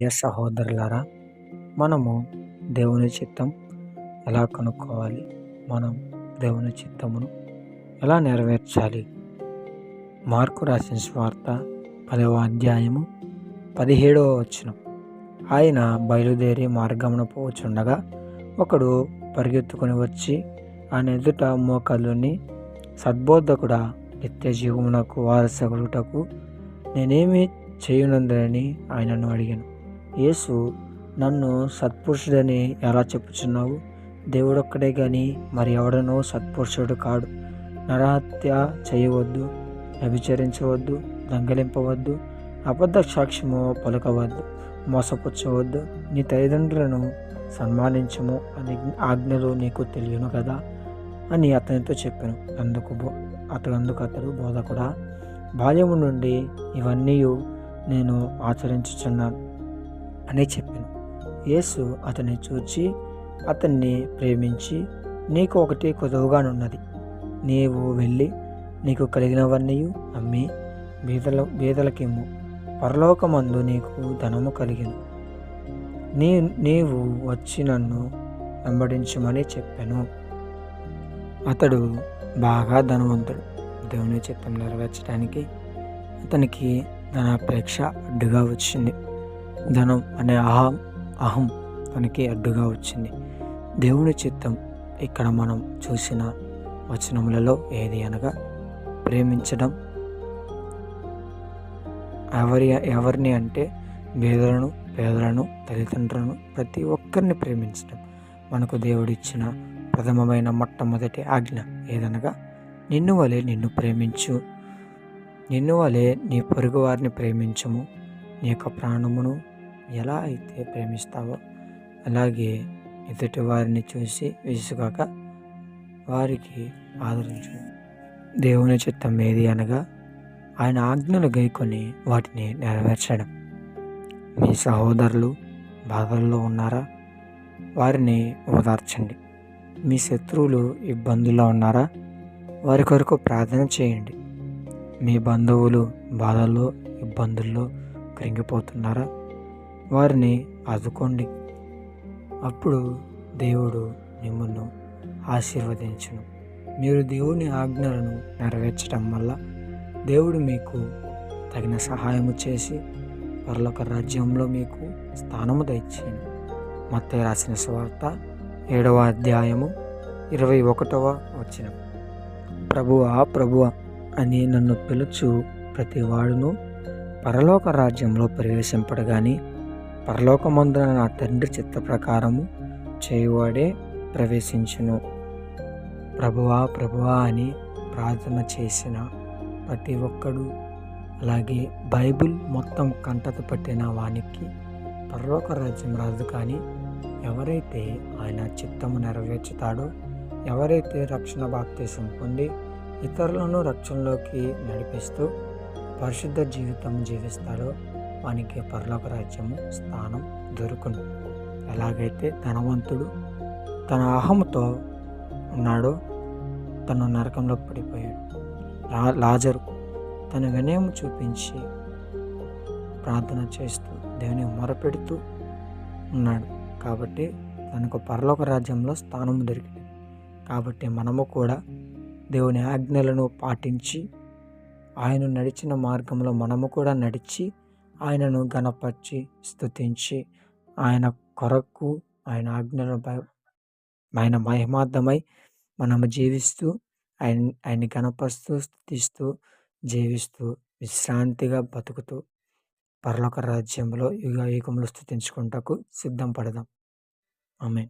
ప్రియ సహోదరులారా మనము దేవుని చిత్తం ఎలా కనుక్కోవాలి? మనం దేవుని చిత్తమును ఎలా నెరవేర్చాలి? మార్కు రాసిన స్వార్త పదవ అధ్యాయము పదిహేడవ వచనం. ఆయన బయలుదేరి మార్గమున పోచుండగా ఒకడు పరిగెత్తుకుని వచ్చి ఆయన ఎదుట మోకల్లుని సద్బోధకుడా నిత్య జీవమునకు వారసగుటకు నేనేమి చేయునందని ఆయనను అడిగాను. యేసు నన్ను సత్పురుషుడని ఎలా చెప్పుచున్నావు? దేవుడొక్కడే కానీ మరి ఎవడనో సత్పురుషుడు కాడు. నరహత్య చేయవద్దు వ్యభిచరించవద్దు దొంగలింపవద్దు అబద్ధ సాక్ష్యము పలకవద్దు మోసపుచ్చవద్దు నీ తల్లిదండ్రులను సన్మానించము అని ఆజ్ఞలు నీకు తెలియను కదా అని అతనితో చెప్పాను. అందుకు అతడు అందుకు అతడు బోధ కూడా బాల్యము నుండి ఇవన్నీ నేను ఆచరించుచున్నాను. అని చెప్పాను. యేసు అతన్ని చూచి అతన్ని ప్రేమించి నీకు ఒకటి కొదువుగానున్నది. నీవు వెళ్ళి నీకు కలిగినవన్నీ అమ్మి బీదల బీదలకిమ్ము పరలోకమందు నీకు ధనము కలిగిను. నీ నీవు వచ్చి నన్ను వెంబడించమని చెప్పాను. అతడు బాగా ధనవంతుడు. దేవుని చిత్తం నెరవేర్చడానికి అతనికి ధనాపేక్ష అడ్డుగా వచ్చింది. ధనం అనే అహం అహం తనకి అడ్డుగా వచ్చింది. దేవుని చిత్తం ఇక్కడ మనం చూసిన వచనములలో ఏది అనగా ప్రేమించడం. ఎవరి ఎవరిని అంటే బేదలను పేదలను తల్లిదండ్రులను ప్రతి ఒక్కరిని ప్రేమించడం. మనకు దేవుడిచ్చిన ప్రథమమైన మొట్టమొదటి ఆజ్ఞ ఏదనగా నిన్ను వలె నిన్ను ప్రేమించు. నిన్ను వలె నీ పొరుగు వారిని ప్రేమించము. నీ యొక్క ప్రాణమును ఎలా అయితే ప్రేమిస్తావో అలాగే ఎదుటి వారిని చూసి విసుగాక వారికి ఆదరించు. దేవుని చిత్తం ఏది అనగా ఆయన ఆజ్ఞలు గైకొని వాటిని నెరవేర్చడం. మీ సహోదరులు బాధల్లో ఉన్నారా? వారిని ఓదార్చండి. మీ శత్రువులు ఇబ్బందుల్లో ఉన్నారా? వారి కొరకు ప్రార్థన చేయండి. మీ బంధువులు బాధల్లో ఇబ్బందుల్లో కృంగిపోతున్నారా? వారిని ఆదుకోండి. అప్పుడు దేవుడు మిమ్మల్ని ఆశీర్వదించును. మీరు దేవుని ఆజ్ఞలను నెరవేర్చడం వల్ల దేవుడు మీకు తగిన సహాయము చేసి పరలోక రాజ్యంలో మీకు స్థానము దయచేయను. మత్త రాసిన స్వార్త ఏడవ అధ్యాయము ఇరవై ఒకటవ వచ్చిన ప్రభువా ప్రభువ అని నన్ను పిలుచు ప్రతివాడును పరలోక రాజ్యంలో ప్రవేశింపడగాని పరలోకమందున నా తండ్రి చిత్త ప్రకారము చేయువాడే ప్రవేశించును. ప్రభువా ప్రభువా అని ప్రార్థన చేసిన ప్రతి ఒక్కడు అలాగే బైబిల్ మొత్తం కంటత పట్టిన వానికి పరలోక రాజ్యం రాదు కానీ ఎవరైతే ఆయన చిత్తము నెరవేర్చుతాడో ఎవరైతే రక్షణ బాప్తీసం పొంది ఇతరులను రక్షణలోకి నడిపిస్తూ పరిశుద్ధ జీవితం జీవిస్తాడో వానికి పరలోక రాజ్యము స్థానం దొరుకును. ఎలాగైతే ధనవంతుడు తన అహంతో ఉన్నాడో తను నరకంలో పడిపోయాడు. లా లాజరు తన వినయం చూపించి ప్రార్థన చేస్తూ దేవుని మొరపెడుతూ ఉన్నాడు. కాబట్టి తనకు పరలోక రాజ్యంలో స్థానం దొరికింది. కాబట్టి మనము కూడా దేవుని ఆజ్ఞలను పాటించి ఆయన నడిచిన మార్గంలో మనము కూడా నడిచి ఆయనను గణపరిచి స్థుతించి ఆయన కొరకు ఆయన ఆజ్ఞలపై ఆయన మహిమార్థమై మనము జీవిస్తూ ఆయన ఆయన్ని గణపరుస్తూ స్థుతిస్తూ జీవిస్తూ విశ్రాంతిగా బతుకుతూ పరలోక రాజ్యంలో యుగ యుగంలో స్థుతించుకుంటకు సిద్ధం పడదాం. ఆమె